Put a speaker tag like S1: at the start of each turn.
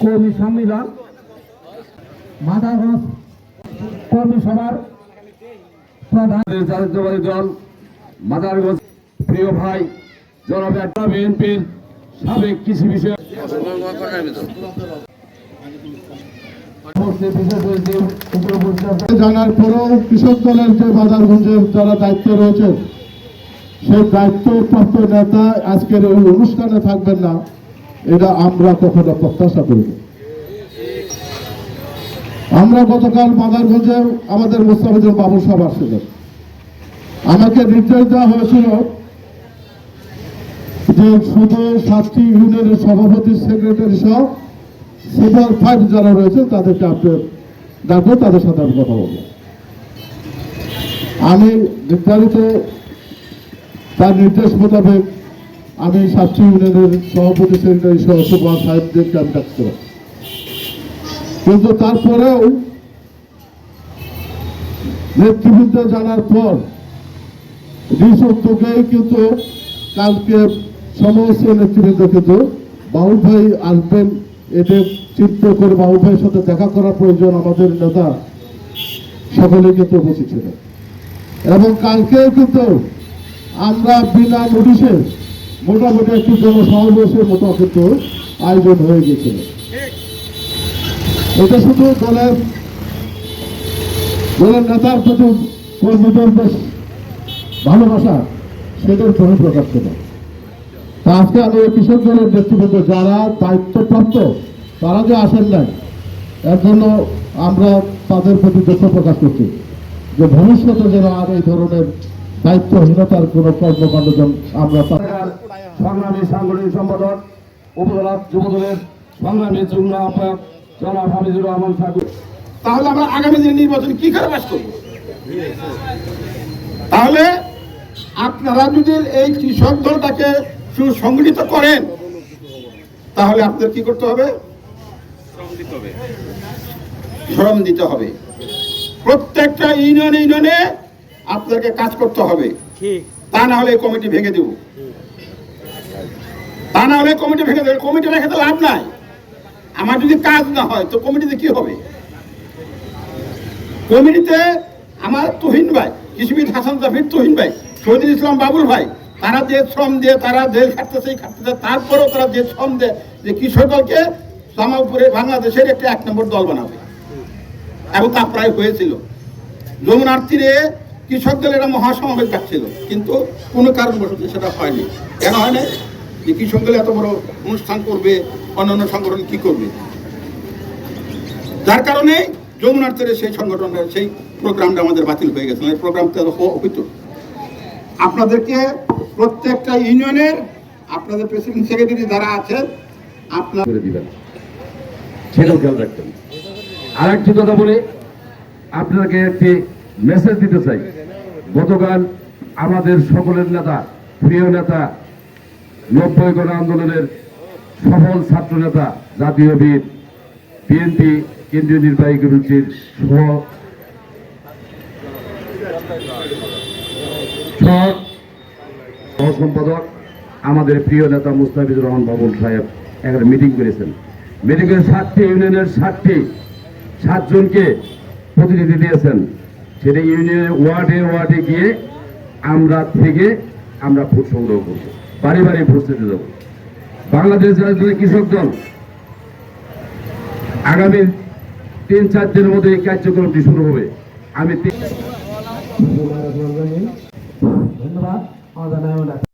S1: কর্মী সম্মিলন মাদারগঞ্জ কর্মী সভার প্রধান
S2: জাতীয়তাবাদী দল মাদারগঞ্জ প্রিয় ভাই, জনাব বিএনপির সাবেক কৃষি
S3: জানার পরেও কৃষক দলের যে বাজারগঞ্জের যারা দায়িত্ব রয়েছে, সেই দায়িত্বপ্রাপ্ত নেতা আজকের ওই অনুষ্ঠানে থাকবেন না। এটা আমরা কখনো প্রত্যাশা করি আমরা গতকাল মাদারগঞ্জে আমাদের মোস্তাফিজুর বাবু সাহেব আসছিলেন আমাকে নির্দেশ দেওয়া হয়েছিল যে শুধু সাতটি ইউনিয়নের সভাপতি, সেক্রেটারি সহ সুপার ফাইভ যারা রয়েছে, তাদেরকে আপনার ডাকবো, তাদের সাথে আমি কথা বলব। আমি নির্ধারিত তার নির্দেশ মোতাবেক আমি সাতটি ইউনিয়নের সভাপতি সেক্রেটারি সহ সুপার সাহেবদেরকে আমি ডাকছিলাম কিন্তু তারপরেও নেতৃবৃন্দ জানার পর উদ্যোগেই কিন্তু কালকে সমস্ত নেতৃবৃন্দ কিন্তু বাবুল ভাই আসবেন এতে চিন্তা করে বাবুল ভাইয়ের সাথে দেখা করার প্রয়োজন আমাদের নেতা সকলে কিন্তু উপস্থিত ছিলেন। এবং কালকেও কিন্তু আমরা বিনা নোটিশে মোটামুটি একটি জনসমাবেশের মতো কিন্তু আয়োজন হয়ে গেছিল এটা শুধু দলের দলের নেতার প্রতি কর্মীদের বেশ ভালোবাসা, সেটার কোনো প্রকাশ ছিল আজকে আমি এই কৃষক দলের নেতৃবৃন্দ যারা দায়িত্বপ্রাপ্ত, তারা যে আসেন নাই, এর জন্য আমরা তাদের প্রতি দুঃখ প্রকাশ করছি যে ভবিষ্যতে যেন আর এই ধরনের দায়িত্বহীনতার কোনো কর্মকাণ্ড আমরা
S2: সংগ্রামী সাংগঠনিক সম্পাদক উপজেলা যুবদলের সংগ্রামী যুগ্ম আহ্বায়ক জনাব হামিদুর রহমান ঠাকুর
S4: তাহলে আমরা আগামী দিনের নির্বাচন কি করে পাস করব? তাহলে আপনারা যদি এই কৃষক দলটাকে সুসংগঠিত করেন তাহলে আপনাদের কি করতে হবে। শ্রম দিতে হবে। প্রত্যেকটা ইউনিয়নে ইউনিয়নে আপনাদেরকে কাজ করতে হবে। তা না হলে কমিটি ভেঙে দেব। তা না হলে কমিটি ভেঙে দেবে। কমিটি রেখে তো লাভ নাই। আমার যদি কাজ না হয় তো কমিটিতে কি হবে? কমিটিতে আমার তুহিন ভাই কৃষিবিদ হাসান জাফির তুহিন ভাই শহীদুল ইসলাম বাবুল ভাই তারা যে শ্রম দিয়ে তারা জেল খাটতেছে খাটতেছে তারপরেও তারা যে শ্রম দেয় যে কৃষক দলকে জামালপুরে বাংলাদেশের একটা এক নম্বর দল বানাবে। এবং তা প্রায় হয়েছিল। যমুনার তীরে কৃষক দলের মহাসমাবেশ ডাকছিল, কিন্তু কোনো কারণবশত সেটা হয়নি। কেন হয় না যে কৃষক দল এত বড় অনুষ্ঠান করবে, অন্যান্য সংগঠন কি করবে? যার কারণে যমুনার সেই সংগঠনটা, সেই প্রোগ্রামটা আমাদের বাতিল হয়ে গেছে, এই প্রোগ্রামটা হইতো আপনাদেরকে প্রত্যেকটা ইউনিয়নের আপনাদের প্রেসিডেন্ট সেক্রেটারি যারা আছেন আপনার
S2: করে দিবেন। সেটাও খেয়াল রাখবেন। আর একটি কথা বলে আপনাকে একটি মেসেজ দিতে চাই। গতকাল আমাদের সকলের নেতা, প্রিয় নেতা, নব্বই গণ আন্দোলনের সফল ছাত্র নেতা, জাতীয় বীর, বিএনপি কেন্দ্রীয় নির্বাহী কমিটির সম্পাদক আমাদের প্রিয় নেতা মুস্তাফিজুর রহমান বাবুল সাহেব একটা মিটিং করেছেন। মিটিংয়ের ষাটটি ইউনিয়নের ষাটটি সাতজনকে প্রতিনিধি দিয়েছেন। সেটা ইউনিয়নের ওয়ার্ডে ওয়ার্ডে গিয়ে আমরা থেকে আমরা ভোট সংগ্রহ করব। বাড়ি বাড়ি ভোট দিতে যাব। বাংলাদেশ কৃষক দল আগামী তিন, চার দিনের মধ্যে এই কার্যক্রমটি শুরু হবে। আমি
S1: ধন্যবাদ।